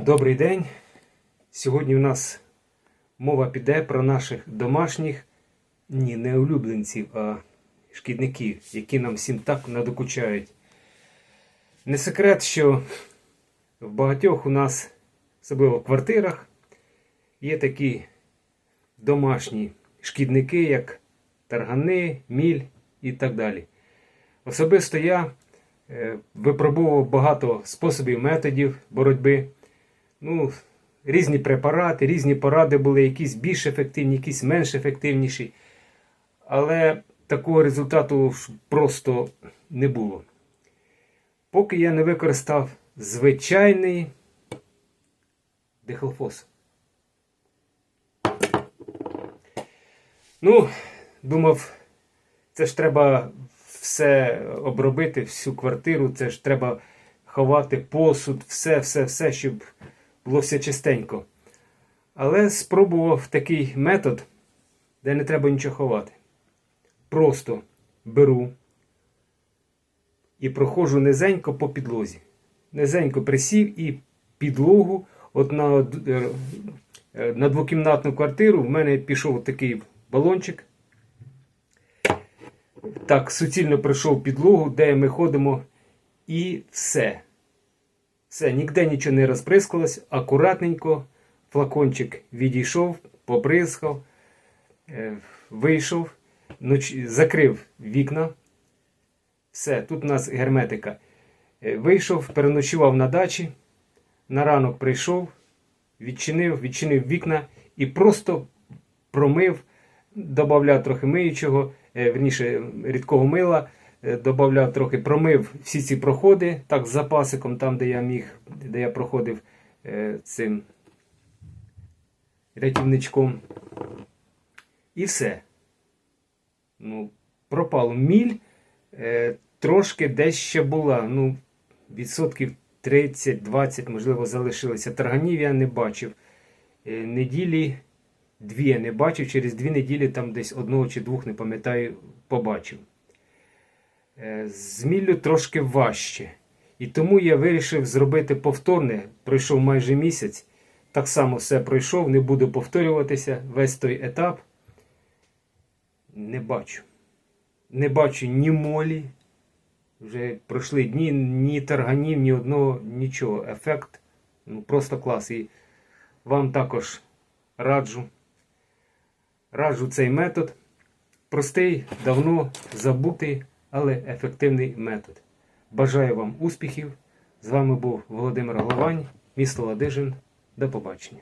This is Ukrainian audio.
Добрий день. Сьогодні в нас мова піде про наших домашніх, ні, не улюбленців, а шкідників, які нам всім так надокучають. Не секрет, що в багатьох у нас, особливо в квартирах, є такі домашні шкідники, як таргани, міль і так далі. Особисто я е, випробував багато способів, методів боротьби. Ну, різні препарати, різні поради були, якісь більш ефективні, якісь менш ефективніші. Але такого результату просто не було. Поки я не використав звичайний дихлофос. Ну, думав, це ж треба все обробити, всю квартиру, це ж треба ховати посуд, все, все, все, щоб було все чистенько. Але спробував такий метод, де не треба нічого ховати. Просто беру і проходжу низенько по підлозі. Низенько присів і підлогу, от на, е, е, на двокімнатну квартиру в мене пішов такий балончик. Так, суцільно пройшов підлогу, де ми ходимо, і все. Все, ніде нічого не розбризкалось, акуратненько флакончик відійшов, побризкав, е, вийшов, закрив вікна. Все, тут у нас герметика. Е, Вийшов, переночував на дачі, на ранок прийшов, відчинив, відчинив вікна і просто промив, додав трохи миючого, е, верніше рідкого мила, е, додав трохи, промив всі ці проходи, так з запасиком, там, де я міг, де я проходив е, цим рятівничком. І все. Ну, пропало міль. Е, трошки десь ще була. Ну, відсотків 30-20, можливо, залишилося. Тарганів я не бачив. Неділі дві я не бачив. Через дві неділі там десь одного чи двох, не пам'ятаю, побачив. Е, з трошки важче. І тому я вирішив зробити повторне. Пройшов майже місяць. Так само все пройшов, не буду повторюватися. Весь той етап. Не бачу. Не бачу ні молі. Вже пройшли дні, ні тарганів, ні одного, нічого. Ефект ну, просто клас. І вам також раджу. Раджу цей метод. Простий, давно забутий, але ефективний метод. Бажаю вам успіхів. З вами був Володимир Головань, місто Ладижин. До побачення.